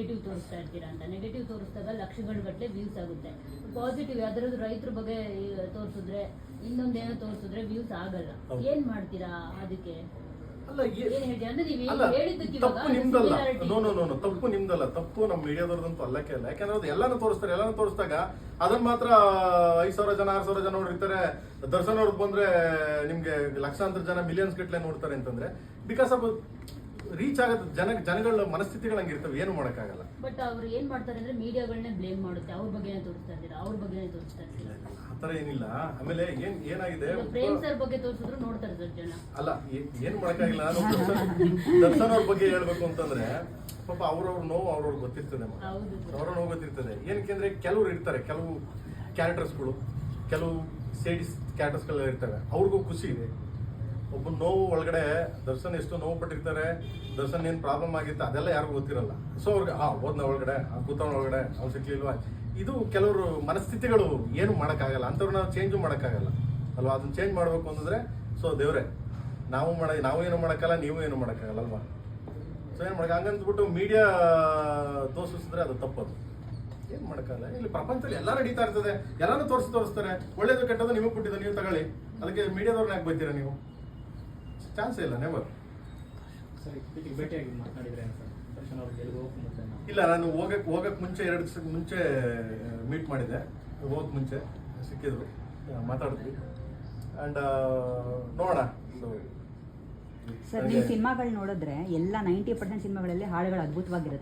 Negative ತೋರಿಸ್ತಾ ಇರ್ತೀರಾ ಅಂತ. ನೆಗೆಟಿವ್ ತೋರಿಸಿದಾಗ ಲಕ್ಷಗಳ ಗಟ್ಟಲೆ ವ್ಯೂಸ್ ಆಗುತ್ತೆ. ಪಾಸಿಟಿವ್ ಯಾವ್ದಾದ್ರು ರೈತರ ಬಗ್ಗೆ ತೋರಿಸಿದ್ರೆ ಇನ್ನೊಂದೇನೋ ತೋರಿಸಿದ್ರೆ ವ್ಯೂಸ್ ಆಗಲ್ಲ. ಏನ್ ಮಾಡ್ತೀರಾ ಅದಕ್ಕೆ? ತಪ್ಪು ನಿಮ್ದಲ್ಲ. ನೋ ನೋ ನೋ ತಪ್ಪು ನಿಮ್ದಲ್ಲ. ತಪ್ಪು ನಮ್ಮ ಮೀಡಿಯಾದವ್ರದಂತೂ ಅಲ್ಲಕ್ಕೆ ಅಲ್ಲ ಯಾಕಂದ್ರೆ ಅದು ಎಲ್ಲಾನು ತೋರಿಸ್ತಾರೆ. ಎಲ್ಲಾನು ತೋರಿಸಿದಾಗ ಅದನ್ನ ಮಾತ್ರ ಐದ್ ಸಾವಿರ ಜನ ಆರ್ ಸಾವಿರ ಜನ ನೋಡಿರ್ತಾರೆ ದರ್ಶನ್ ಅವ್ರದ್ದು ಬಂದ್ರೆ ನಿಮ್ಗೆ ಲಕ್ಷಾಂತರ ಜನ ಮಿಲಿಯನ್ಸ್ ಗಟ್ಲೆ ನೋಡ್ತಾರೆ ಅಂತಂದ್ರೆ ಬಿಕಾಸ್ ಆಫ್ ರೀಚ್ ಆಗೋದು ಜನ ಜನಗಳ ಮನಸ್ಥಿತಿಗಳು ಹಂಗಿರ್ತವೆ ಏನು ಮಾಡೋಕ್ಕಾಗಲ್ಲ. ಬಟ್ ಅವ್ರು ಏನ್ ಮಾಡ್ತಾರೆ ಅಂದ್ರೆ ಮೀಡಿಯಾಗಳನ್ನೇ ಬ್ಲೇಮ್ ಮಾಡುತ್ತೆ. ಅವ್ರ ಬಗ್ಗೆನೇ ತೋರಿಸ್ತಾ ಇದ್ದೀರಾ? ಅವ್ರ ಬಗ್ಗೆನೇ ತೋರಿಸ್ತಾ ಆ ಥರ ಏನಿಲ್ಲ. ಆಮೇಲೆ ಏನ್ ಏನಾಗಿದೆ? ಈಗ ಪ್ರೇಮ್ ಸರ್ ಬಗ್ಗೆ ತೋರಿಸಿದ್ರು ನೋಡ್ತಾರೆ ಸರ್ ಜನ. ಅಲ್ಲ ಏನು ಏನ್ ಮಾಡಕ್ಕಾಗಿಲ್ಲ ದರ್ಶನ್ ದರ್ಶನ್ ಅವ್ರ ಬಗ್ಗೆ ಹೇಳ್ಬೇಕು ಅಂತಂದ್ರೆ ಪಾಪ ಅವ್ರವ್ರ ನೋವು ಅವ್ರವ್ರ ಗೊತ್ತಿರ್ತದೆ ಅಮ್ಮ. ಹೌದು ಸರ್. ಅವ್ರ ನೋವು ಗೊತ್ತಿರ್ತದೆ. ಏನಕ್ಕೆ ಅಂದ್ರೆ ಕೆಲವ್ರು ಇರ್ತಾರೆ ಕೆಲವು ಕ್ಯಾರೆಕ್ಟರ್ಸ್ಗಳು ಕೆಲವು ಸೇಡಿಸ್ ಕ್ಯಾರೆಕ್ಟರ್ಸ್ಗಳು ಇರ್ತವೆ. ಅವ್ರಿಗೂ ಖುಷಿ ಇದೆ. ಒಬ್ಬ ನೋವು ಒಳಗಡೆ ದರ್ಶನ್ ಎಷ್ಟು ನೋವು ಪಟ್ಟಿರ್ತಾರೆ, ದರ್ಶನ್ ಏನು ಪ್ರಾಬ್ಲಮ್ ಆಗಿತ್ತು ಅದೆಲ್ಲ ಯಾರಿಗೂ ಗೊತ್ತಿರಲ್ಲ. ಸೊ ಅವ್ರಿಗೆ, ಆ, ಹೋದ್ನ ಒಳಗಡೆ ಕೂತವನ ಒಳಗಡೆ, ಅವ್ನು ಸಿಕ್ಲಿಲ್ವಾ ಇದು ಕೆಲವರು ಮನಸ್ಥಿತಿಗಳು ಏನು ಮಾಡೋಕ್ಕಾಗಲ್ಲ ಅಂಥವ್ರು ನಾವು ಚೇಂಜು ಮಾಡೋಕ್ಕಾಗಲ್ಲ. ಅಲ್ವಾ? ಅದನ್ನ ಚೇಂಜ್ ಮಾಡಬೇಕು ಅಂತಂದ್ರೆ ಸೊ ದೇವ್ರೆ, ನಾವು ಮಾಡ, ನಾವು ಏನು ಮಾಡೋಕ್ಕಲ್ಲ ನೀವು ಏನು ಮಾಡೋಕ್ಕಾಗಲ್ಲ, ಅಲ್ವಾ? ಸೊ ಏನು ಮಾಡಕ್ಕೆ ಹಂಗಂದ್ಬಿಟ್ಟು ಮೀಡಿಯಾ ತೋರಿಸಿದ್ರೆ ಅದು ತಪ್ಪದು ಏನು ಮಾಡೋಕ್ಕಲ್ಲ ಇಲ್ಲಿ ಪ್ರಪಂಚದಲ್ಲಿ ಎಲ್ಲ ನಡೀತಾ ಇರ್ತದೆ. ಎಲ್ಲಾನು ತೋರಿಸಿ ತೋರಿಸ್ತಾರೆ. ಒಳ್ಳೇದು ಕೆಟ್ಟದ್ದು ನಿಮಗೆ ಕೊಟ್ಟಿದ್ದು ನೀವು ತಗೊಳ್ಳಿ. ಅದಕ್ಕೆ ಮೀಡಿಯಾದವ್ರನ್ನ ಯಾಕೆ ಬೈತೀರಾ ನೀವು? ಚಾನ್ಸ್ ಇಲ್ಲ ನೆವರ್ ಸರ್ ಇತ್ತೀಚೆಗೆ ಭೇಟಿಯಾಗಿ ಮಾತನಾಡಿದ್ರೆ ಸರ್ ದರ್ಶನ್ ಅವ್ರಿಗೆ ಎಲ್ಲಿಗೆ ಹೋಗಕ್ಕೆ ಮುಂಚೆ ನಾವು. ಇಲ್ಲ ನಾನು ಹೋಗಕ್ಕೆ ಹೋಗಕ್ಕೆ ಮುಂಚೆ ಎರಡು ದಿವಸ ಮುಂಚೆ ಮೀಟ್ ಮಾಡಿದ್ದೆ ಹೋಗಕ್ ಮುಂಚೆ ಸಿಕ್ಕಿದ್ರು. ಮಾತಾಡಿದ್ವಿ. ಆ್ಯಂಡ್ ನೋಡೋಣ. ಸರ್ ನೀವು ಸಿನಿಮಾಗಳು ನೋಡಿದ್ರೆ ಎಲ್ಲ ನೈಂಟಿ ಪರ್ಸೆಂಟ್ ಸಿನಿಮಾಗಳಲ್ಲಿ ಹಾಡುಗಳು ಅದ್ಭುತವಾಗಿರುತ್ತೆ.